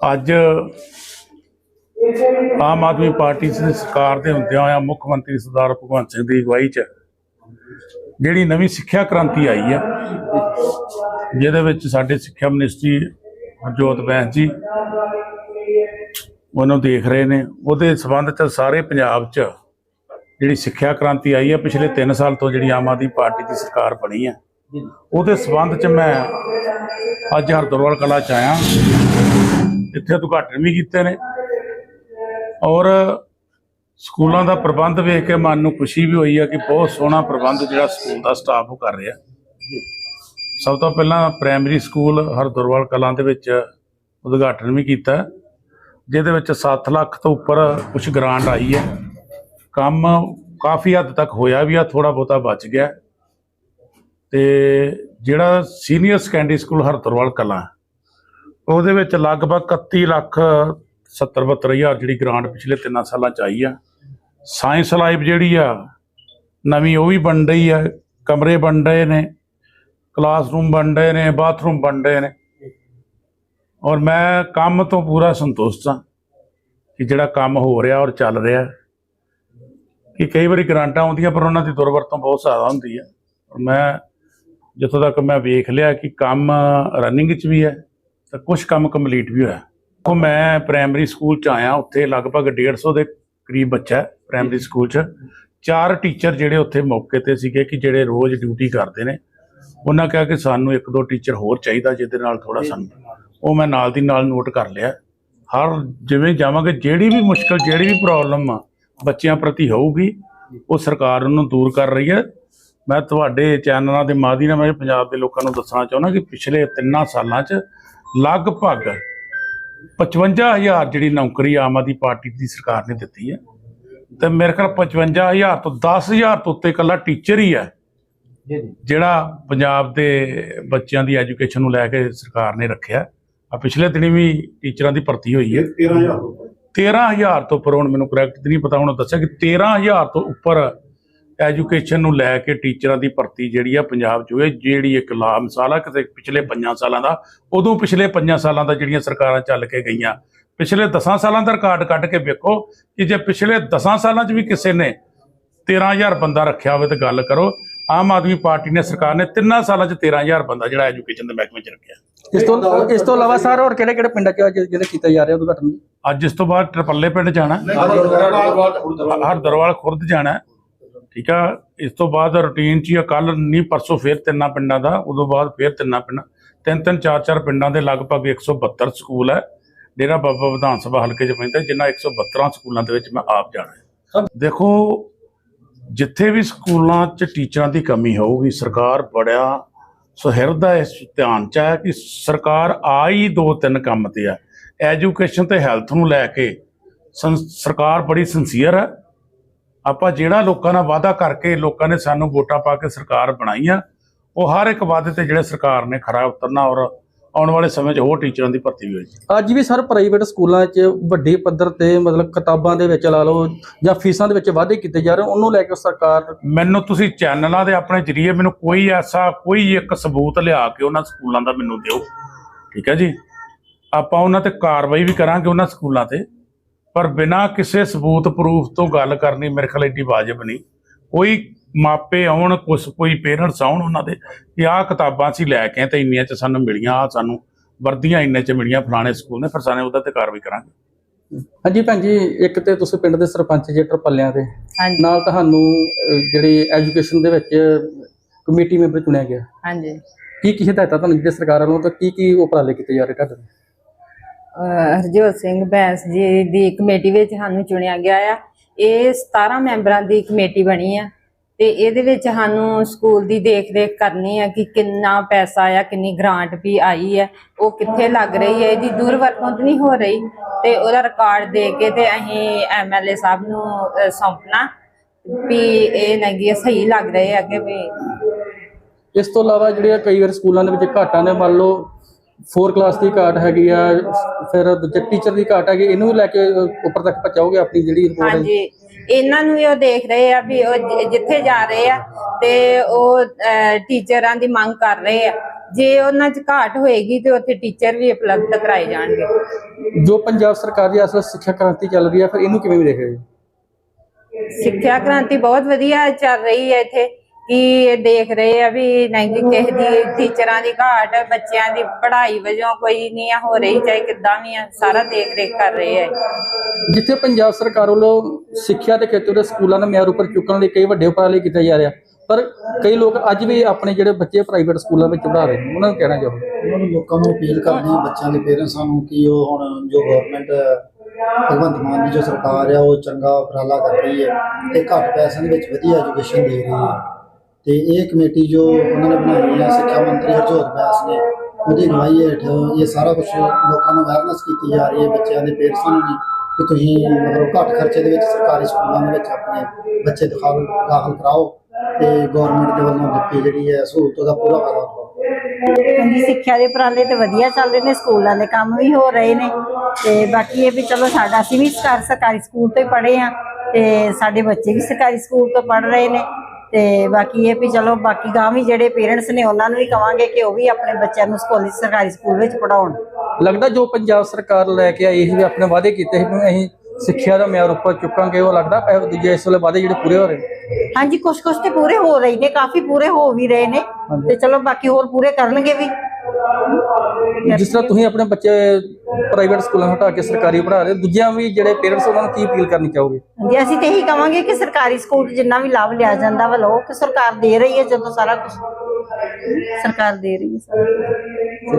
ਅੱਜ ਆਮ ਆਦਮੀ ਪਾਰਟੀ ਦੀ ਸਰਕਾਰ ਦੇ ਹੁੰਦਿਆਂ ਹੋਇਆ ਮੁੱਖ ਮੰਤਰੀ ਸਰਦਾਰ ਭਗਵੰਤ ਸਿੰਘ ਦੀ ਅਗਵਾਈ 'ਚ ਜਿਹੜੀ ਨਵੀਂ ਸਿੱਖਿਆ ਕ੍ਰਾਂਤੀ ਆਈ ਹੈ ਜਿਹਦੇ ਵਿੱਚ ਸਾਡੇ ਸਿੱਖਿਆ ਮਿਨਿਸਟਰੀ ਹਰਜੋਤ ਬੈਂਸ ਜੀ ਉਹਨੂੰ ਦੇਖ ਰਹੇ ਨੇ। ਉਹਦੇ ਸਬੰਧ 'ਚ ਸਾਰੇ ਪੰਜਾਬ 'ਚ ਜਿਹੜੀ ਸਿੱਖਿਆ ਕ੍ਰਾਂਤੀ ਆਈ ਹੈ ਪਿਛਲੇ 3 ਸਾਲ ਤੋਂ ਜਿਹੜੀ ਆਮ ਆਦਮੀ ਪਾਰਟੀ ਦੀ ਸਰਕਾਰ ਬਣੀ ਹੈ ਉਹਦੇ ਸਬੰਧ 'ਚ ਮੈਂ ਅੱਜ ਹਰਦਰਵਾਲ ਕਲਾ 'ਚ ਆਇਆ। ਇੱਥੇ ਉਦਘਾਟਨ ਵੀ ਕੀਤੇ ਨੇ। ਔਰ ਸਕੂਲਾਂ ਦਾ ਪ੍ਰਬੰਧ ਵੇਖ ਕੇ ਮਨ ਨੂੰ ਖੁਸ਼ੀ ਵੀ ਹੋਈ ਹੈ ਕਿ ਬਹੁਤ ਸੋਹਣਾ ਪ੍ਰਬੰਧ ਜਿਹੜਾ ਸਕੂਲ ਦਾ ਸਟਾਫ ਉਹ ਕਰ ਰਿਹਾ। ਸਭ ਤੋਂ ਪਹਿਲਾਂ ਪ੍ਰਾਇਮਰੀ ਸਕੂਲ ਹਰਦਰਵਾਲ ਕਲਾਂ ਦੇ ਵਿੱਚ ਉਦਘਾਟਨ ਵੀ ਕੀਤਾ। ਜਿਹਦੇ ਵਿੱਚ 7 ਲੱਖ ਤੋਂ ਉੱਪਰ ਕੁਝ ਗ੍ਰਾਂਟ ਆਈ ਹੈ। ਕੰਮ ਕਾਫੀ ਹੱਦ ਤੱਕ ਹੋਇਆ ਵੀ ਆ ਥੋੜਾ ਬਹੁਤਾ ਬਚ ਗਿਆ। ਤੇ ਜਿਹੜਾ senior secondary school Hardarwal Kalan ਉਹਦੇ ਵਿੱਚ ਲਗਭਗ 31 ਲੱਖ 70 72 ਹਜ਼ਾਰ ਜਿਹੜੀ ਗ੍ਰਾਂਟ ਪਿਛਲੇ 3 ਸਾਲਾਂ ਚ ਆਈ ਆ। ਸਾਇੰਸ ਲਾਈਵ ਜਿਹੜੀ ਆ, ਨਵੀਂ ਉਹ ਵੀ ਬਣ ਰਹੀ ਆ। ਕਮਰੇ ਬਣ ਰਹੇ ਨੇ ਕਲਾਸਰੂਮ ਬਣ ਰਹੇ ਨੇ ਬਾਥਰੂਮ ਬਣ ਰਹੇ ਨੇ। ਔਰ ਮੈਂ ਕੰਮ ਤੋਂ ਪੂਰਾ ਸੰਤੁਸ਼ਟ ਹਾਂ ਕਿ ਜਿਹੜਾ ਕੰਮ ਹੋ ਰਿਹਾ ਔਰ ਚੱਲ ਰਿਹਾ, ਕਿ ਕਈ ਵਾਰੀ ਗ੍ਰਾਂਟਾਂ ਆਉਂਦੀਆਂ ਪਰ ਉਹਨਾਂ ਦੀ ਦੁਰਵਰਤੋਂ ਬਹੁਤ ਜ਼ਿਆਦਾ ਹੁੰਦੀ ਹੈ ਔਰ ਮੈਂ ਜਿੱਥੋਂ ਤੱਕ ਮੈਂ ਵੇਖ ਲਿਆ ਕਿ ਕੰਮ ਰਨਿੰਗ 'ਚ ਵੀ ਹੈ ਤਾਂ ਕੁਝ ਕੰਮ ਕੰਪਲੀਟ ਵੀ ਹੋਇਆ। ਉਹ ਮੈਂ ਪ੍ਰਾਇਮਰੀ ਸਕੂਲ 'ਚ ਆਇਆ ਉੱਥੇ ਲਗਭਗ 150 ਦੇ ਕਰੀਬ ਬੱਚਾ ਪ੍ਰਾਇਮਰੀ ਸਕੂਲ 'ਚ। ਚਾਰ ਟੀਚਰ ਜਿਹੜੇ ਉੱਥੇ ਮੌਕੇ ਤੇ ਸੀਗੇ ਕਿ ਜਿਹੜੇ ਰੋਜ਼ ਡਿਊਟੀ ਕਰਦੇ ਨੇ। ਉਹਨਾਂ ਕਿਹਾ ਕਿ ਸਾਨੂੰ ਇੱਕ ਦੋ ਟੀਚਰ ਹੋਰ ਚਾਹੀਦਾ ਜਿਹਦੇ ਨਾਲ ਥੋੜਾ ਸਾਨੂੰ ਉਹ ਮੈਂ ਨਾਲ ਦੀ ਨਾਲ ਨੋਟ ਕਰ ਲਿਆ। ਹਰ ਜਿਵੇਂ ਜਾਵਾਂਗੇ ਜਿਹੜੀ ਵੀ ਮੁਸ਼ਕਲ ਜਿਹੜੀ ਵੀ ਪ੍ਰੋਬਲਮ ਆ ਬੱਚਿਆਂ ਪ੍ਰਤੀ ਹੋਊਗੀ ਉਹ ਸਰਕਾਰ ਉਹਨੂੰ ਦੂਰ ਕਰ ਰਹੀ ਹੈ। ਮੈਂ ਤੁਹਾਡੇ ਚੈਨਲਾਂ ਦੇ ਮਾਧਿਅਮ ਨਾਲ ਮੈਂ ਪੰਜਾਬ ਦੇ ਲੋਕਾਂ ਨੂੰ ਦੱਸਣਾ ਚਾਹੁੰਦਾ ਕਿ ਪਿਛਲੇ ਤਿੰਨਾਂ ਸਾਲਾਂ 'ਚ ਲਗਭਗ 55000 ਜਿਹੜੀ ਨੌਕਰੀ ਆਮ ਆਦਮੀ ਪਾਰਟੀ ਦੀ ਸਰਕਾਰ ਨੇ ਦਿੱਤੀ ਹੈ। ਤੇ ਮੇਰੇ ਖਿਆਲ 55000 ਤੋਂ 10000 ਤੋਂ ਉੱਤੇ ਇਕੱਲਾ ਟੀਚਰ ਹੀ ਹੈ ਜੀ ਜੀ। ਜਿਹੜਾ ਪੰਜਾਬ ਦੇ ਬੱਚਿਆਂ ਦੀ ਐਜੂਕੇਸ਼ਨ ਨੂੰ ਲੈ ਕੇ ਸਰਕਾਰ ਨੇ ਰੱਖਿਆ। ਆ ਪਿਛਲੇ ਦਿਨੀ ਵੀ ਟੀਚਰਾਂ ਦੀ ਭਰਤੀ ਹੋਈ ਹੈ। 13000 13000 ਤੋਂ ਉੱਪਰ। ਹੁਣ ਮੈਨੂੰ ਕਰੈਕਟ ਨਹੀਂ ਪਤਾ ਹੁਣ ਦੱਸਿਆ ਕਿ 13000 ਤੋਂ ਉੱਪਰ ਐਜੂਕੇਸ਼ਨ ਨੂੰ ਲੈ ਕੇ ਟੀਚਰਾਂ ਦੀ ਭਰਤੀ ਜਿਹੜੀ ਆ ਪੰਜਾਬ 'ਚ ਹੋਈ ਜਿਹੜੀ ਇੱਕ ਲਾ ਮਿਸਾਲ ਆ ਕਿਸੇ ਪਿਛਲੇ 5 ਸਾਲਾਂ ਦਾ ਉਦੋਂ ਪਿਛਲੇ 5 ਸਾਲਾਂ ਦਾ ਜਿਹੜੀਆਂ ਸਰਕਾਰਾਂ ਚੱਲ ਕੇ ਗਈਆਂ। ਪਿਛਲੇ 10 ਸਾਲਾਂ ਦਾ ਰਿਕਾਰਡ ਕੱਢ ਕੇ ਵੇਖੋ ਕਿ ਜੇ ਪਿਛਲੇ 10 ਸਾਲਾਂ 'ਚ ਵੀ ਕਿਸੇ ਨੇ 13000 ਬੰਦਾ ਰੱਖਿਆ ਹੋਵੇ ਤਾਂ ਗੱਲ ਕਰੋ ਆਮ ਆਦਮੀ ਪਾਰਟੀ ਨੇ ਸਰਕਾਰ ਨੇ ਤਿੰਨਾਂ ਸਾਲਾਂ 'ਚ 13000 ਬੰਦਾ ਜਿਹੜਾ ਐਜੂਕੇਸ਼ਨ ਦੇ ਮਹਿਕਮੇ 'ਚ ਰੱਖਿਆ। ਇਸ ਤੋਂ ਇਸ ਤੋਂ ਇਲਾਵਾ ਸਰ ਹੋਰ ਕਿਹੜੇ ਕਿਹੜੇ ਪਿੰਡਾਂ ਚ ਜਿਹਦੇ ਕੀਤੇ ਜਾ ਰਹੇ ਉਦਘਾਟਨ? ਅੱਜ ਇਸ ਤੋਂ ਬਾਅਦ ਟਰਪੱਲੇ ਪਿੰਡ ਜਾਣਾ। ਹਰ ਦਰਵਾਲ ਖੁਰਦ ਜਾਣਾ। ਠੀਕ ਆ? ਇਸ ਤੋਂ ਬਾਅਦ ਰੂਟੀਨ ਚ ਹੀ ਕੱਲ ਨਹੀਂ ਪਰਸੋਂ ਫੇਰ ਤਿੰਨਾਂ ਪਿੰਡਾਂ ਦਾ ਉਦੋਂ ਬਾਅਦ ਫੇਰ ਤਿੰਨਾਂ ਪਿੰਡਾਂ। ਤਿੰਨ ਤਿੰਨ ਚਾਰ ਚਾਰ ਪਿੰਡਾਂ ਦੇ ਲਗਭਗ 172 ਸਕੂਲ ਹੈ ਡੇਰਾ ਬਾਬਾ ਵਿਧਾਨ ਸਭਾ ਹਲਕੇ ਚ ਪੈਂਦਾ ਜਿਨ੍ਹਾਂ 172 ਸਕੂਲਾਂ ਦੇ ਵਿੱਚ ਮੈਂ ਆਪ ਜਾਣਾ ਦੇਖੋ ਜਿੱਥੇ ਵੀ ਸਕੂਲਾਂ 'ਚ ਟੀਚਰਾਂ ਦੀ ਕਮੀ ਹੋਊਗੀ ਸਰਕਾਰ ਬੜਿਆ ਸੁਹਿਰਦ ਇਸ ਧਿਆਨ 'ਚ ਹੈ ਕਿ ਸਰਕਾਰ ਆ ਹੀ ਦੋ ਤਿੰਨ ਕੰਮ ਤੇ ਆ। ਐਜੂਕੇਸ਼ਨ ਤੇ ਹੈਲਥ ਨੂੰ ਲੈ ਕੇ ਸਰਕਾਰ ਬੜੀ ਸਿੰਸੀਅਰ ਹੈ ਆਪਾਂ ਜਿਹੜਾ ਲੋਕਾਂ ਨਾਲ ਵਾਅਦਾ ਕਰਕੇ ਲੋਕਾਂ ਨੇ ਸਾਨੂੰ ਵੋਟਾਂ ਪਾ ਕੇ ਸਰਕਾਰ ਬਣਾਈ ਆ ਉਹ ਹਰ ਇੱਕ ਵਾਅਦੇ ਤੇ ਜਿਹੜੇ ਸਰਕਾਰ ਨੇ ਖਰਾ ਉਤਰਨਾ ਔਰ ਆਉਣ ਵਾਲੇ ਸਮੇਂ 'ਚ ਹੋਰ ਟੀਚਰਾਂ ਦੀ ਭਰਤੀ ਵੀ ਹੋਈ ਅੱਜ ਵੀ ਸਰ ਪ੍ਰਾਈਵੇਟ ਸਕੂਲਾਂ 'ਚ ਵੱਡੇ ਪੱਧਰ ਤੇ ਮਤਲਬ ਕਿਤਾਬਾਂ ਦੇ ਵਿੱਚ ਲਾ ਲਓ ਜਾਂ ਫੀਸਾਂ ਦੇ ਵਿੱਚ ਵਾਧੇ ਕੀਤੇ ਜਾ ਰਹੇ ਉਹਨੂੰ ਲੈ ਕੇ ਸਰਕਾਰ ਮੈਨੂੰ ਤੁਸੀਂ ਚੈਨਲਾਂ ਦੇ ਆਪਣੇ ਜਰੀਏ ਮੈਨੂੰ ਕੋਈ ਐਸਾ ਕੋਈ ਇੱਕ ਸਬੂਤ ਲਿਆ ਕੇ ਉਹਨਾਂ ਸਕੂਲਾਂ ਦਾ ਮੈਨੂੰ ਦਿਓ। ਠੀਕ ਹੈ ਜੀ? ਆਪਾਂ ਉਹਨਾਂ ਤੇ ਕਾਰਵਾਈ ਵੀ ਕਰਾਂਗੇ ਉਹਨਾਂ ਸਕੂਲਾਂ ਤੇ। ਪਰ ਬਿਨਾਂ ਕਿਸੇ ਸਬੂਤ ਪ੍ਰੂਫ ਤੋਂ ਗੱਲ ਕਰਨੀ ਮੇਰੇ ਖਿਆਲ ਏਡੀ ਵਾਜਬ ਨਹੀਂ। ਕੋਈ ਮਾਪੇ ਆਉਣ ਕੁਛ ਕੋਈ ਪੇਰੈਂਟਸ ਆਉਣ ਉਹਨਾਂ ਦੇ ਕਿ ਆਹ ਕਿਤਾਬਾਂ ਅਸੀਂ ਲੈ ਕੇ ਤੇ ਇੰਨੀਆਂ ਚ ਸਾਨੂੰ ਮਿਲੀਆਂ ਆ ਸਾਨੂੰ ਵਰਦੀਆਂ ਇੰਨੇ ਚ ਮਿਲੀਆਂ ਫਲਾਣੇ ਸਕੂਲ ਨੇ ਫਿਰ ਸਾਨੂੰ ਉਹਦਾ ਤੇ ਕਾਰਵਾਈ ਕਰਾਂਗੇ। ਹਾਂਜੀ ਭੈਣ ਜੀ ਇੱਕ ਤੇ ਤੁਸੀਂ ਪਿੰਡ ਦੇ ਸਰਪੰਚ ਜੇ ਟਰਪੱਲਿਆਂ ਦੇ ਨਾਲ ਤੁਹਾਨੂੰ ਜਿਹੜੀ ਐਜੂਕੇਸ਼ਨ ਦੇ ਵਿੱਚ ਕਮੇਟੀ ਮੈਂਬਰ ਚੁਣਿਆ ਗਿਆ। ਹਾਂਜੀ। ਕੀ ਕੀ ਹਦਾਇਤਾਂ ਤੁਹਾਨੂੰ ਜਿਹੜੇ ਸਰਕਾਰ ਵੱਲੋਂ ਤਾਂ ਕੀ ਕੀ ਉਪਰਾਲੇ ਕੀਤੇ ਜਾ ਰਹੇ ਤੁਹਾਡੇ ਹਰਜੋਤ ਸਿੰਘ ਬੈਂਸ ਜੀ ਦੀ ਕਮੇਟੀ ਵਿੱਚ ਸਾਨੂੰ ਚੁਣਿਆ ਗਿਆ ਆ। ਇਹ 17 ਮੈਂਬਰਾਂ ਦੀ ਕਮੇਟੀ ਬਣੀ ਆ ਤੇ ਇਹਦੇ ਵਿੱਚ ਸਾਨੂੰ ਸਕੂਲ ਦੀ ਦੇਖ-ਰੇਖ ਕਰਨੀ ਆ ਕਿ ਕਿੰਨਾ ਪੈਸਾ ਆ, ਕਿੰਨੀ ਗ੍ਰਾਂਟ ਵੀ ਆਈ ਹੈ ਉਹ ਕਿੱਥੇ ਲੱਗ ਰਹੀ ਹੈ ਇਹਦੀ ਦੁਰਵਰਤੋਂ ਤਾਂ ਨਹੀਂ ਹੋ ਰਹੀ ਤੇ ਉਹਦਾ ਰਿਕਾਰਡ ਦੇ ਕੇ ਤੇ ਅਸੀਂ ਐਮਐਲਏ ਸਾਹਿਬ ਨੂੰ ਸੌਂਪਣਾ ਵੀ ਇਹ ਨਗੀ ਸਹੀ ਲੱਗ ਰਹੇ ਆ ਕਿ ਵੀ ਇਸ ਤੋਂ ਇਲਾਵਾ ਜਿਹੜੀਆਂ ਕਈ ਵਾਰ ਸਕੂਲਾਂ ਦੇ ਵਿੱਚ ਘਾਟਾਂ ਨੇ, ਮੰਨ ਲਓ 4 ਕਲਾਸ ਦੀ ਘਾਟ ਹੈਗੀ ਆ ਫਿਰ ਦੂਜੇ ਟੀਚਰ ਦੀ ਘਾਟ ਹੈਗੀ ਇਹਨੂੰ ਲੈ ਕੇ ਉੱਪਰ ਤੱਕ ਪਹੁੰਚਾਓਗੇ ਆਪਣੀ ਜਿਹੜੀ ਰਿਪੋਰਟ ਹੈ? ਹਾਂਜੀ ਇਹਨਾਂ ਨੂੰ ਵੀ ਉਹ ਦੇਖ ਰਹੇ ਆ ਵੀ ਉਹ ਜਿ- ਜਿੱਥੇ ਜਾ ਰਹੇ ਆ ਤੇ ਉਹ ਅਹ, ਟੀਚਰਾਂ ਦੀ ਮੰਗ ਕਰ ਰਹੇ ਆ। ਜੇ ਉਹਨਾਂ 'ਚ ਘਾਟ ਹੋਏਗੀ ਤੇ ਉੱਥੇ ਟੀਚਰ ਵੀ ਉਪਲਬਧ ਕਰਾਏ ਜਾਣਗੇ। ਜੋ ਪੰਜਾਬ ਸਰਕਾਰ ਦੀ ਅਸਲ ਸਿੱਖਿਆ ਕ੍ਰਾਂਤੀ ਚੱਲ ਰਹੀ ਹੈ ਫਿਰ ਇਹਨੂੰ ਕਿਵੇਂ ਦੇਖ ਰਹੇ ਹੋ? ਸਿੱਖਿਆ ਕ੍ਰਾਂਤੀ ਬਹੁਤ ਵਧੀਆ ਚੱਲ ਰਹੀ ਹੈ ਇੱਥੇ। ਕਿ ਇਹ ਦੇਖ ਰਹੇ ਆ ਵੀ ਨਹੀਂ ਕਿ ਕਿਸੇ ਦੀ ਟੀਚਰਾਂ ਦੀ ਘਾਟ ਬੱਚਿਆਂ ਦੀ ਪੜ੍ਹਾਈ ਵਜੋਂ ਕੋਈ ਨਹੀਂ ਆ ਹੋ ਰਹੀ ਚਾਹੇ ਕਿੱਦਾਂ ਵੀ ਆ ਸਾਰਾ ਦੇਖ ਰੇਖ ਕਰ ਰਹੇ ਆ ਜਿੱਥੇ ਪੰਜਾਬ ਸਰਕਾਰ ਵੱਲੋਂ ਸਿੱਖਿਆ ਦੇ ਖੇਤਰ ਦੇ ਸਕੂਲਾਂ ਦਾ ਮਿਆਰ ਉੱਪਰ ਚੁੱਕਣ ਲਈ ਕਈ ਵੱਡੇ ਉਪਰਾਲੇ ਕੀਤੇ ਜਾ ਰਿਹਾ ਪਰ ਕਈ ਲੋਕ ਅੱਜ ਵੀ ਆਪਣੇ ਜਿਹੜੇ ਬੱਚੇ ਪ੍ਰਾਈਵੇਟ ਸਕੂਲਾਂ ਵਿੱਚ ਪੜ੍ਹਾ ਰਹੇ ਨੇ ਉਹਨਾਂ ਨੂੰ ਕਹਿਣਾ ਚਾਹੋਗੇ ਉਹਨਾਂ ਨੂੰ ਲੋਕਾਂ ਨੂੰ ਅਪੀਲ ਕਰਨੀ ਹੈ ਬੱਚਿਆਂ ਦੇ ਪੇਰੈਂਟਸਾਂ ਨੂੰ ਕਿ ਉਹ ਹੁਣ ਜੋ ਗਵਰਨਮੈਂਟ ਭਗਵੰਤ ਮਾਨ ਦੀ ਜੋ ਸਰਕਾਰ ਆ ਉਹ ਚੰਗਾ ਉਪਰਾਲਾ ਕਰ ਰਹੀ ਹੈ ਤੇ ਘੱਟ ਪੈਸਿਆਂ ਦੇ ਵਿੱਚ ਵਧੀਆ ਐਜੂਕੇਸ਼ਨ ਦੇ ਰਹੀ ਹੈ। ਤੇ ਇਹ ਕਮੇਟੀ ਜੋ ਉਹਨਾਂ ਨੇ ਬਣਾਈ ਹੈ, ਸਿੱਖਿਆ ਮੰਤਰੀ ਹਰਜੋਤ ਬੈਂਸ ਨੇ, ਉਹਦੀ ਅਗਵਾਈ ਹੇਠ ਇਹ ਸਾਰਾ ਕੁਝ ਲੋਕਾਂ ਨੂੰ ਅਵੇਅਰਨੈਸ ਕੀਤੀ ਜਾ ਰਹੀ ਹੈ, ਬੱਚਿਆਂ ਦੇ ਪੇਰੈਂਟਸਾਂ ਨੂੰ ਵੀ, ਕਿ ਤੁਸੀਂ ਮਤਲਬ ਘੱਟ ਖਰਚੇ ਦੇ ਵਿੱਚ ਸਰਕਾਰੀ ਸਕੂਲਾਂ ਦੇ ਵਿੱਚ ਆਪਣੇ ਬੱਚੇ ਦਾਖਲ ਦਾਖਲ ਕਰਾਓ ਤੇ ਗਵਰਨਮੈਂਟ ਦੇ ਵੱਲੋਂ ਦਿੱਤੀ ਜਿਹੜੀ ਹੈ ਸਹੂਲਤ ਦਾ ਪੂਰਾ ਫਾਇਦਾ ਉਠਾਓ। ਹਾਂਜੀ, ਸਿੱਖਿਆ ਦੇ ਉਪਰਾਲੇ ਤੇ ਵਧੀਆ ਚੱਲ ਰਹੇ ਨੇ, ਸਕੂਲਾਂ ਦੇ ਕੰਮ ਵੀ ਹੋ ਰਹੇ ਨੇ ਤੇ ਬਾਕੀ ਇਹ ਵੀ ਚਲੋ ਸਾਡਾ ਅਸੀਂ ਵੀ ਸਰਕਾਰੀ ਸਕੂਲ ਤੋਂ ਹੀ ਪੜ੍ਹੇ ਆ ਤੇ ਸਾਡੇ ਬੱਚੇ ਵੀ ਸਰਕਾਰੀ ਸਕੂਲ ਤੋਂ ਪੜ੍ਹ ਰਹੇ ਨੇ। ਤੇ ਬਾਕੀ ਇਹ ਵੀ ਚਲੋ ਬਾਕੀ ਗਾਂ ਵੀ ਜਿਹੜੇ ਪੇਰੈਂਟਸ ਨੇ ਉਹਨਾਂ ਨੂੰ ਵੀ ਕਵਾਂਗੇ ਕਿ ਉਹ ਵੀ ਆਪਣੇ ਬੱਚਿਆਂ ਨੂੰ ਸਕੂਲ ਸਰਕਾਰੀ ਸਕੂਲ ਵਿੱਚ ਪੜਾਉਣ ਲੱਗਦਾ ਜੋ ਪੰਜਾਬ ਸਰਕਾਰ ਲੈ ਕੇ ਆਈ ਸੀ ਆਪਣੇ ਵਾਅਦੇ ਕੀਤੇ ਸੀ ਵੀ ਅਸੀਂ ਸਿੱਖਿਆ ਦਾ ਮਿਆਰ ਉੱਪਰ ਚੁੱਕਾਂਗੇ ਉਹ ਲੱਗਦਾ ਪੈ ਦੂਜੇ ਇਸ ਵੇਲੇ ਵਾਅਦੇ ਜਿਹੜੇ ਪੂਰੇ ਹੋ ਰਹੇ ਨੇ। ਹਾਂਜੀ ਕੁਝ ਕੁਝ ਤੇ ਪੂਰੇ ਹੋ ਰਹੇ ਨੇ ਕਾਫੀ ਪੂਰੇ ਹੋ ਵੀ ਰਹੇ ਨੇ। ਤੇ ਚਲੋ ਬਾਕੀ ਹੋਰ ਪੂਰੇ ਕਰਨਗੇ ਵੀ। ਜਿਸ ਤਰ੍ਹਾਂ ਤੁਸੀਂ ਆਪਣੇ ਬੱਚੇ ਪ੍ਰਾਈਵੇਟ ਸਕੂਲਾਂ ਹਟਾ ਕੇ ਸਰਕਾਰੀ ਪੜ੍ਹਾ ਰਹੇ ਦੂਜਿਆਂ ਵੀ ਜਿਹੜੇ ਪੇਰੈਂਟਸ ਉਹਨਾਂ ਨੂੰ ਕੀ ਅਪੀਲ ਕਰਨੀ ਚਾਹੋਗੇ? ਹਾਂਜੀ ਅਸੀਂ ਤੇ ਇਹੀ ਕਵਾਂਗੇ ਕਿ ਸਰਕਾਰੀ ਸਕੂਲ 'ਚ ਜਿੰਨਾ ਵੀ ਲਾਭ ਲਿਆ ਜਾਂਦਾ ਵਾ ਲਓ, ਕਿ ਸਰਕਾਰ ਦੇ ਰਹੀ ਹੈ ਜਦੋਂ ਸਾਰਾ ਕੁਝ ਸਰਕਾਰ ਦੇ ਰਹੀ ਹੈ